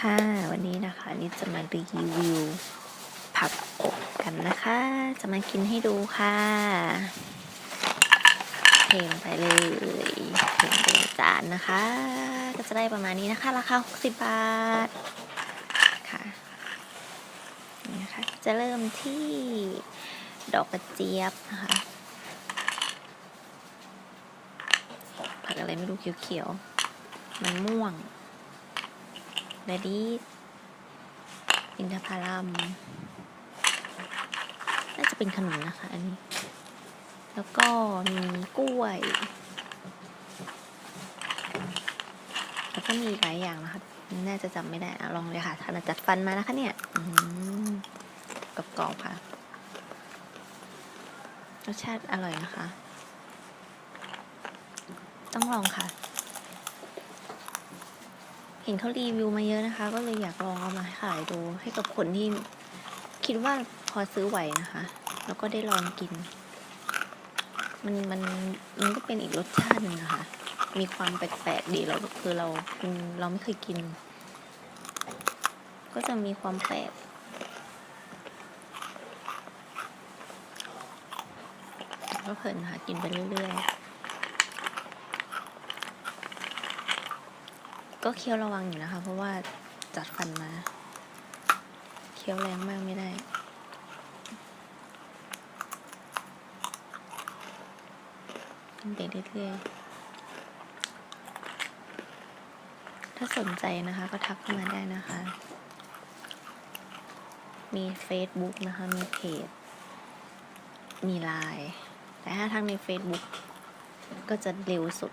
ค่ะ วันนี้นะคะนิดจะมารีวิวผักอบกันนะคะ จะมากินให้ดูค่ะเทลงไปเลยเทลงไปในจานนะคะ ก็จะได้ประมาณนี้นะคะ ราคา 60 บาทค่ะนี่นะคะจะเริ่มที่ดอกกระเจี๊ยบนะคะผักอะไรไม่รู้เขียวๆมันม่วง เรดี้อินทผลัมน่าจะเป็นขนุนนะคะ อันนี้ แล้วก็มีกล้วย แล้วก็มีอีหลายอย่างนะคะน่าจะจำไม่ได้อะลองเลยค่ะถนัดจัดฟันมานะคะเนี่ยอืมกรอบค่ะ รสชาติอร่อยนะคะ ต้องลองค่ะ ห็นเขารีวิวมาเยอะนะคะ ก็เลยอยากลองเอามาขายดูให้กับคนที่คิดว่าพอซื้อไหวนะคะ แล้วก็ได้ลองกิน มันมันมันก็เป็นอีกรสชาติหนึ่งนะคะ มีความแปลกๆดีเราคือเราเราไม่เคยกิน ก็จะมีความแปลกก็เพลินค่ะกินไปเรื่อยๆ ก็เคี้ยวระวังอยู่นะคะ เพราะว่าจัดฟันมาเคี้ยวแรงมากไม่ได้กินไปเรื่อยๆถ้าสนใจนะคะ ก็ทักเข้ามาได้นะคะ มี Facebook นะคะ มีเพจ มีไลน์แต่ถ้าทักใน Facebook ก็จะเร็วสุด